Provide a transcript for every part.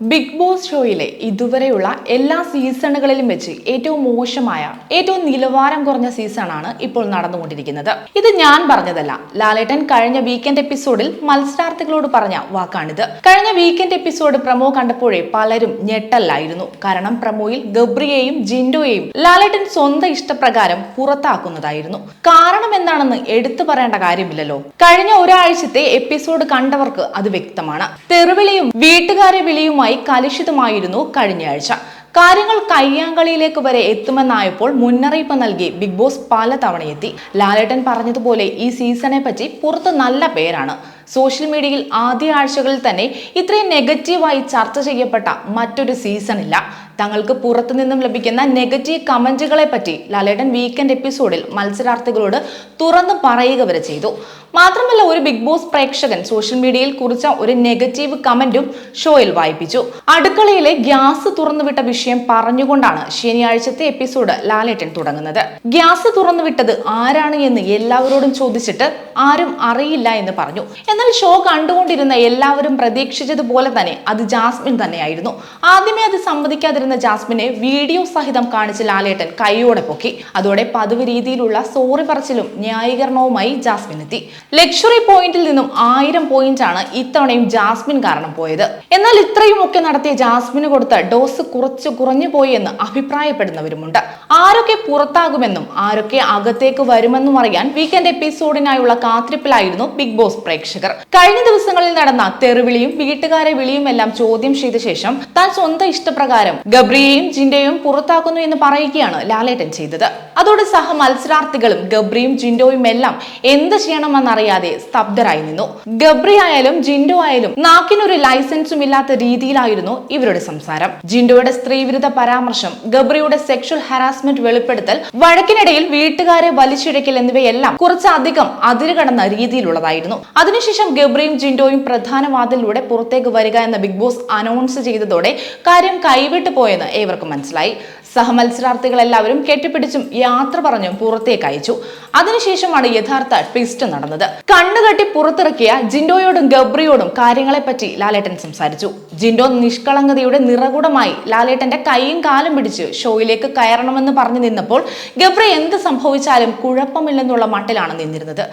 Big boss ഷോയിലെ ഇതുവരെയുള്ള എല്ലാ സീസണുകളിലും വെച്ച് ഏറ്റവും മോശമായ ഏറ്റവും നിലവാരം കുറഞ്ഞ സീസണാണ് ഇപ്പോൾ നടന്നുകൊണ്ടിരിക്കുന്നത്. ഇത് ഞാൻ പറഞ്ഞതല്ല. ലാലേട്ടൻ കഴിഞ്ഞ വീക്കെൻഡ് എപ്പിസോഡിൽ മത്സരാർത്ഥികളോട് പറഞ്ഞ വാക്കാണിത്. കഴിഞ്ഞ വീക്കെൻഡ് എപ്പിസോഡ് പ്രമോ കണ്ടപ്പോഴേ പലരും ഞെട്ടല്ലായിരുന്നു. കാരണം പ്രമോയിൽ ഗബ്രിയെയും ജിൻഡോയെയും ലാലേട്ടൻ സ്വന്തം ഇഷ്ടപ്രകാരം പുറത്താക്കുന്നതായിരുന്നു. കാരണം എന്താണെന്ന് എടുത്തു പറയേണ്ട കാര്യമില്ലല്ലോ. കഴിഞ്ഞ ഒരാഴ്ചത്തെ എപ്പിസോഡ് കണ്ടവർക്ക് അത് വ്യക്തമാണ്. തെറിവിളിയും വീട്ടുകാരെ വിളിയുമായി കലുഷിതമായിരുന്നു കഴിഞ്ഞയാഴ്ച കാര്യങ്ങൾ കയ്യാങ്കളിയിലേക്ക് വരെ എത്തുമെന്നായപ്പോൾ മുന്നറിയിപ്പ് നൽകി ബിഗ് ബോസ് പല തവണയെത്തി ലാലേട്ടൻ പറഞ്ഞതുപോലെ ഈ സീസണെ പറ്റി പുറത്ത് നല്ല പേരാണ്. സോഷ്യൽ മീഡിയയിൽ ആദ്യ ആഴ്ചകളിൽ തന്നെ ഇത്രയും നെഗറ്റീവായി ചർച്ച ചെയ്യപ്പെട്ട മറ്റൊരു സീസൺ ഇല്ല തങ്ങൾക്ക് പുറത്തു നിന്നും ലഭിക്കുന്ന നെഗറ്റീവ് കമന്റുകളെ പറ്റി ലാലേട്ടൻ വീക്കെൻഡ് എപ്പിസോഡിൽ മത്സരാർത്ഥികളോട് തുറന്നു പറയുക വരെ ചെയ്തു. മാത്രമല്ല ഒരു ബിഗ് ബോസ് പ്രേക്ഷകൻ സോഷ്യൽ മീഡിയയിൽ കുറിച്ച ഒരു നെഗറ്റീവ് കമന്റും ഷോയിൽ വായിപ്പിച്ചു. അടുക്കളയിലെ ഗ്യാസ് തുറന്നുവിട്ട വിഷയം പറഞ്ഞുകൊണ്ടാണ് ശനിയാഴ്ചത്തെ എപ്പിസോഡ് ലാലേട്ടൻ തുടങ്ങുന്നത്. ഗ്യാസ് തുറന്നുവിട്ടത് ആരാണ് എന്ന് എല്ലാവരോടും ചോദിച്ചിട്ട് ആരും അറിയില്ല എന്ന് പറഞ്ഞു. എന്നാൽ ഷോ കണ്ടുകൊണ്ടിരുന്ന എല്ലാവരും പ്രതീക്ഷിച്ചതുപോലെ തന്നെ അത് ജാസ്മിൻ തന്നെയായിരുന്നു. ആദ്യമേ അത് സമ്മതിക്കാതിരുന്ന ജാസ്മിനെ വീഡിയോ സഹിതം കാണിച്ച് ലാലേട്ടൻ കൈയോടെ പൊക്കി. അതോടെ പതിവ് രീതിയിലുള്ള സോറി പറച്ചിലും ന്യായീകരണവുമായി ജാസ്മിൻ എത്തി. ലക്ഷറി പോയിന്റിൽ നിന്നും ആയിരം പോയിന്റ് ആണ് ഇത്തവണയും ജാസ്മിൻ കാരണം പോയത്. എന്നാൽ ഇത്രയും ഒക്കെ നടത്തിയ ജാസ്മിന് കൊടുത്ത ഡോസ് കുറച്ച് കുറഞ്ഞു പോയി എന്ന് അഭിപ്രായപ്പെടുന്നവരുമുണ്ട്. ആരൊക്കെ പുറത്താകുമെന്നും ആരൊക്കെ അകത്തേക്ക് വരുമെന്നും അറിയാൻ വീക്കെൻഡ് എപ്പിസോഡിനായുള്ള കാത്തിരിപ്പിലായിരുന്നു ബിഗ് ബോസ് പ്രേക്ഷകർ. കഴിഞ്ഞ ദിവസങ്ങളിൽ നടന്ന തെറിവിളിയും വീട്ടുകാരെ വിളിയും എല്ലാം ചോദ്യം ചെയ്ത ശേഷം താൻ സ്വന്തം ഇഷ്ടപ്രകാരം ഗബ്രിയെയും ജിൻഡോയും പുറത്താക്കുന്നു എന്ന് പറയുകയാണ് ലാലേട്ടൻ ചെയ്തത്. അതോടെ സഹ മത്സരാർത്ഥികളും ഗബ്രിയും ജിൻഡോയും എല്ലാം എന്ത് ചെയ്യണമെന്നറിയാതെ സ്തബ്ധരായി നിന്നു. ഗബ്രി ആയാലും ജിൻഡോ ആയാലും നാക്കിനൊരു ലൈസൻസും ഇല്ലാത്ത രീതിയിലായിരുന്നു ഇവരുടെ സംസാരം. ജിൻഡോയുടെ സ്ത്രീവിരുദ്ധ പരാമർശം ഗബ്രിയുടെ സെക്ഷൽ ഹറാസ്മെന്റ് വെളിപ്പെടുത്തൽ വഴക്കിനിടയിൽ വീട്ടുകാരെ വലിച്ചിഴക്കൽ എന്നിവയെല്ലാം കുറച്ചധികം അതിരുകടന്ന രീതിയിലുള്ളതായിരുന്നു. അതിനുശേഷം ഗബ്രിയും ജിൻഡോയും പ്രധാന വാതിലൂടെ പുറത്തേക്ക് വരിക എന്ന ബിഗ് ബോസ് അനൗൺസ് ചെയ്തതോടെ കാര്യം കൈവിട്ടു പോയെന്ന് ഏവർക്കും മനസ്സിലായി. സഹമത്സരാർത്ഥികളെല്ലാവരും കെട്ടിപ്പിടിച്ചും യാത്ര പറഞ്ഞും പുറത്തേക്ക് അയച്ചു. അതിനുശേഷമാണ് യഥാർത്ഥ ട്വിസ്റ്റ് നടന്നത്. കണ്ണുകെട്ടി പുറത്തിറക്കിയ ജിൻഡോയോടും ഗബ്രിയോടും കാര്യങ്ങളെപ്പറ്റി ലാലേട്ടൻ സംസാരിച്ചു. ജിൻഡോ നിഷ്കളങ്കതയുടെ നിറകുടമായി ലാലേട്ടന്റെ കൈയും കാലും പിടിച്ച് ഷോയിലേക്ക് കയറണമെന്ന് പറഞ്ഞു നിന്നപ്പോൾ ഗബ്രി എന്ത് സംഭവിച്ചാലും കുഴപ്പമില്ലെന്നുള്ള മട്ടിലാണ് നിന്നിരുന്നത്.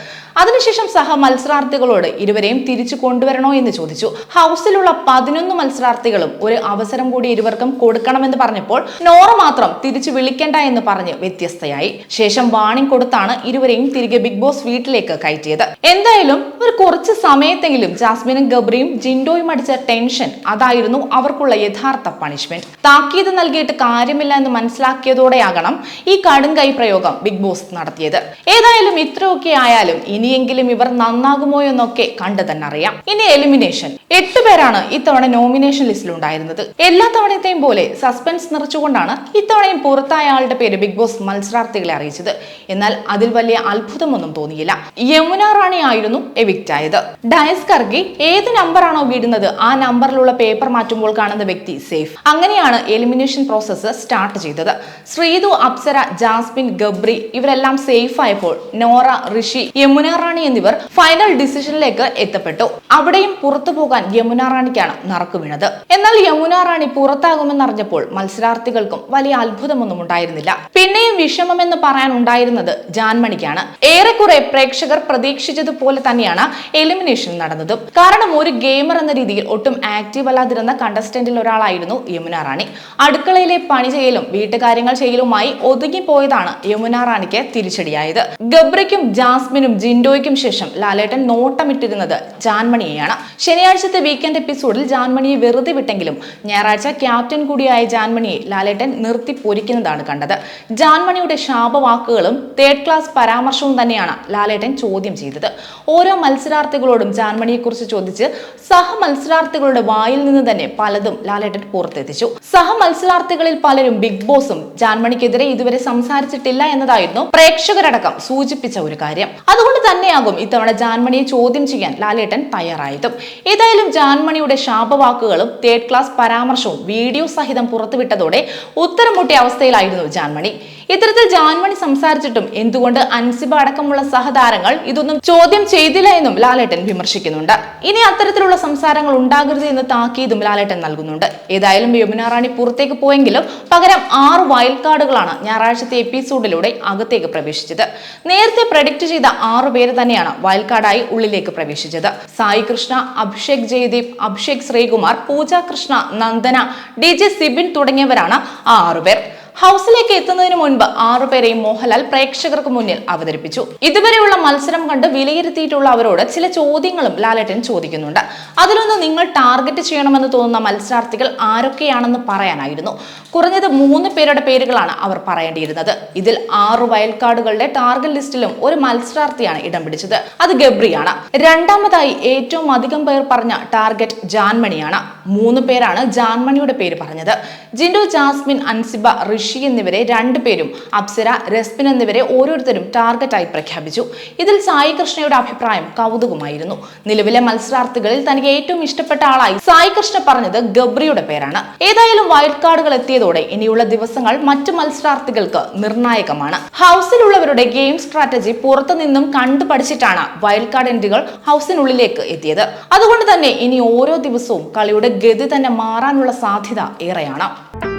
അതിനുശേഷം സഹ മത്സരാർത്ഥികളോട് ഇരുവരെയും തിരിച്ചു കൊണ്ടുവരണോ എന്ന് ചോദിച്ചു. ഹൗസിലുള്ള പതിനൊന്ന് മത്സരാർത്ഥികളും ഒരു അവസരം കൂടി ഇരുവർക്കും കൊടുക്കണമെന്ന് പറഞ്ഞപ്പോൾ നോറ മാത്രം തിരിച്ചു വിളിക്കേണ്ട എന്ന് പറഞ്ഞ് വ്യത്യസ്തയായി. ശേഷം വാണിംഗ് കൊടുത്താണ് ഇരുവരെയും തിരികെ ബിഗ് ബോസ് വീട്ടിലേക്ക് കയറ്റിയത്. എന്തായാലും ഒരു കുറച്ച് സമയത്തെങ്കിലും ജാസ്മിനും ഗബ്രിയും ജിൻഡോയും അടിച്ച ടെൻഷൻ അതായിരുന്നു അവർക്കുള്ള യഥാർത്ഥ പണിഷ്മെന്റ്. താക്കീത് നൽകിയിട്ട് കാര്യമില്ല എന്ന് മനസ്സിലാക്കിയതോടെയാകണം ഈ കടുംകൈ പ്രയോഗം ബിഗ് ബോസ് നടത്തിയത്. ഏതായാലും ഇത്രയൊക്കെ ആയാലും ഇനിയെങ്കിലും ഇവർ നന്നാകുമോ എന്നൊക്കെ കണ്ടു തന്നെ അറിയാം. ഇനി എലിമിനേഷൻ എട്ട് പേരാണ് ഇത്തവണ നോമിനേഷൻ ലിസ്റ്റിൽ ഉണ്ടായിരുന്നത്. എല്ലാ തവണത്തെയും പോലെ സസ്പെൻസ് നിറച്ചുകൊണ്ടാണ് ഇത്തവണയും പുറത്തായ ആളുടെ പേര് ബിഗ് ബോസ് മത്സരാർത്ഥികളെ അറിയിച്ചത്. എന്നാൽ അതിൽ വലിയ അത്ഭുതമൊന്നും തോന്നിയില്ല. യമുന റാണി ആയിരുന്നു എവിക്റ്റ് ആയത്. ഡയസ് കർഗി ഏത് നമ്പറാണോ വീടുന്നത് ആ നമ്പറിലുള്ള പേപ്പർ മാറ്റുമ്പോൾ കാണുന്ന വ്യക്തി സേഫ്. അങ്ങനെയാണ് എലിമിനേഷൻ പ്രോസസ്സ് സ്റ്റാർട്ട് ചെയ്തത്. ശ്രീതു അപ്സര ജാസ്മിൻ ഗബ്രി ഇവരെല്ലാം സേഫ് ആയപ്പോൾ നോറ ഋഷി യമുന റാണി എന്നിവർ ഫൈനൽ ഡിസിഷനിലേക്ക് എത്തപ്പെട്ടു. അവിടെയും പുറത്തു പോകാൻ യമുന റാണിക്കാണ് നറുക്ക് വീണത്. എന്നാൽ യമുന റാണി പുറത്താകുമെന്നറിഞ്ഞപ്പോൾ മത്സരാർത്ഥികൾക്കും വലിയ അത്ഭുതമൊന്നും ഉണ്ടായിരുന്നില്ല. പിന്നെയും വിഷമമെന്ന് പറയാൻ ഉണ്ടായിരുന്നത് ജാൻമണിക്കാണ് ഏറെക്കുറെ പ്രേക്ഷകർ പ്രതീക്ഷിച്ചതുപോലെ തന്നെയാണ് എലിമിനേഷൻ നടന്നതും. കാരണം ഒരു ഗെയിമർ എന്ന രീതിയിൽ ഒട്ടും ആക്റ്റീവ് അല്ലാതിരുന്ന കണ്ടസ്റ്റന്റിൽ ഒരാളായിരുന്നു യമുന റാണി. അടുക്കളയിലെ പണി ചെയ്യലും വീട്ടുകാര്യങ്ങൾ ചെയ്യലുമായി ഒതുങ്ങിപ്പോയതാണ് യമുന റാണിക്ക് തിരിച്ചടിയായത്. ഗബ്രിക്കും ജാസ്മിനും ജിൻഡോയ്ക്കും ശേഷം ലാലേട്ടൻ നോട്ടമിട്ടിരുന്നത് ജാൻമണിയെയാണ്. ശനിയാഴ്ചത്തെ വീക്കെൻഡ് എപ്പിസോഡിൽ ജാൻമണിയെ വെറുതെ വിട്ടെങ്കിലും ഞായറാഴ്ച ക്യാപ്റ്റൻ കൂടിയായ ജാൻമണിയെ ലാലേട്ടൻ നിർത്തി പൊരിക്കുന്നതാണ് കണ്ടത്. ജാൻമണിയുടെ ശാപവാക്കുകളും തേർഡ് ക്ലാസ് പരാമർശവും തന്നെയാണ് ലാലേട്ടൻ ചോദ്യം ചെയ്തത്. ഓരോ മത്സരാർത്ഥികളോടും ജാൻമണിയെക്കുറിച്ച് ചോദിച്ച് സഹ മത്സരാർത്ഥികളുടെ വായിൽ നിന്ന് തന്നെ പലതും ലാലേട്ടൻ പുറത്തെത്തിച്ചു. സഹ മത്സരാർത്ഥികളിൽ പലരും ബിഗ് ബോസും ജാൻമണിക്കെതിരെ ഇതുവരെ സംസാരിച്ചിട്ടില്ല എന്നതായിരുന്നു പ്രേക്ഷകരടക്കം സൂചിപ്പിച്ച ഒരു കാര്യം. അതുകൊണ്ട് തന്നെയാകും ഇത്തവണ ജാൻമണിയെ ചോദ്യം ചെയ്യാൻ ലാലേട്ടൻ തയ്യാറായതും. ഏതായാലും ജാൻമണിയുടെ ശാപവാക്കുകളും തേർഡ് ക്ലാസ് പരാമർശവും വീഡിയോ സഹിതം പുറത്തുവിട്ടതോടെ ഉത്തരം മുട്ടിയ അവസ്ഥയിലായിരുന്നു ജാൻമണി. ഇത്തരത്തിൽ ജാൻമണി സംസാരിച്ചിട്ടും എന്തുകൊണ്ട് അൻസിബ അടക്കമുള്ള സഹതാരങ്ങൾ ഇതൊന്നും ചോദ്യം ചെയ്തില്ല എന്നും ലാലേട്ടൻ വിമർശിക്കുന്നുണ്ട്. ഇനി അത്തരത്തിലുള്ള സംസാരങ്ങൾ ഉണ്ടാകരുത് എന്ന് താക്കീതും ലാലേട്ടൻ നൽകുന്നുണ്ട്. ഏതായാലും യമുന റാണി പുറത്തേക്ക് പോയെങ്കിലും പകരം ആറ് വൈൽഡ് കാർഡുകളാണ് ഞായറാഴ്ചത്തെ എപ്പിസോഡിലൂടെ അകത്തേക്ക് പ്രവേശിച്ചത്. നേരത്തെ പ്രഡിക്റ്റ് ചെയ്ത ആറു പേര് തന്നെയാണ് വൈൽഡ് കാർഡായി ഉള്ളിലേക്ക് പ്രവേശിച്ചത്. സായി കൃഷ്ണ അഭിഷേക് ജയദീപ് അഭിഷേക് ശ്രീകുമാർ പൂജ കൃഷ്ണ നന്ദന ഡി ജെ സിബിൻ തുടങ്ങിയവരാണ് ആ ആറുപേർ ഹൗസിലേക്ക് എത്തുന്നതിന് മുൻപ് ആറുപേരെയും മോഹൻലാൽ പ്രേക്ഷകർക്ക് മുന്നിൽ അവതരിപ്പിച്ചു. ഇതുവരെയുള്ള മത്സരം കണ്ട് വിലയിരുത്തിയിട്ടുള്ള അവരോട് ചില ചോദ്യങ്ങളും ലാലേട്ടൻ ചോദിക്കുന്നുണ്ട്. അതിലൊന്ന് നിങ്ങൾ ടാർഗറ്റ് ചെയ്യണമെന്ന് തോന്നുന്ന മത്സരാർത്ഥികൾ ആരൊക്കെയാണെന്ന് പറയാനായിരുന്നു. കുറഞ്ഞത് മൂന്ന് പേരുടെ പേരുകളാണ് അവർ പറയേണ്ടിയിരുന്നത്. ഇതിൽ ആറ് വയൽക്കാടുകളുടെ ടാർഗറ്റ് ലിസ്റ്റിലും ഒരു മത്സരാർത്ഥിയാണ് ഇടം പിടിച്ചത്. അത് ഗബ്രിയാണ്. രണ്ടാമതായി ഏറ്റവും അധികം പേർ പറഞ്ഞ ടാർഗറ്റ് ജാൻമണിയാണ്. മൂന്ന് പേരാണ് ജാൻമണിയുടെ പേര് പറഞ്ഞത്. ജിൻഡു ജാസ്മിൻ അൻസിബ ഋഷി എന്നിവരെ രണ്ടുപേരും അപ്സര രസ്മിൻ എന്നിവരെ ഓരോരുത്തരും ടാർഗറ്റായി പ്രഖ്യാപിച്ചു. ഇതിൽ സായി കൃഷ്ണയുടെ അഭിപ്രായം കൗതുകമായിരുന്നു. നിലവിലെ മത്സരാർത്ഥികളിൽ തനിക്ക് ഏറ്റവും ഇഷ്ടപ്പെട്ട ആളായി സായി കൃഷ്ണ പറഞ്ഞത് ഗബ്രിയുടെ പേരാണ്. ഏതായാലും വൈൽഡ് കാർഡുകൾ എത്തിയതോടെ ഇനിയുള്ള ദിവസങ്ങൾ മറ്റു മത്സരാർത്ഥികൾക്ക് നിർണായകമാണ്. ഹൗസിലുള്ളവരുടെ ഗെയിം സ്ട്രാറ്റജി പുറത്തു നിന്നും കണ്ടു വൈൽഡ് കാർഡ് എൻട്രികൾ ഹൗസിനുള്ളിലേക്ക് എത്തിയത്. അതുകൊണ്ട് തന്നെ ഇനി ഓരോ ദിവസവും കളിയുടെ ഗതി തന്നെ മാറാനുള്ള സാധ്യത ഏറെയാണ്.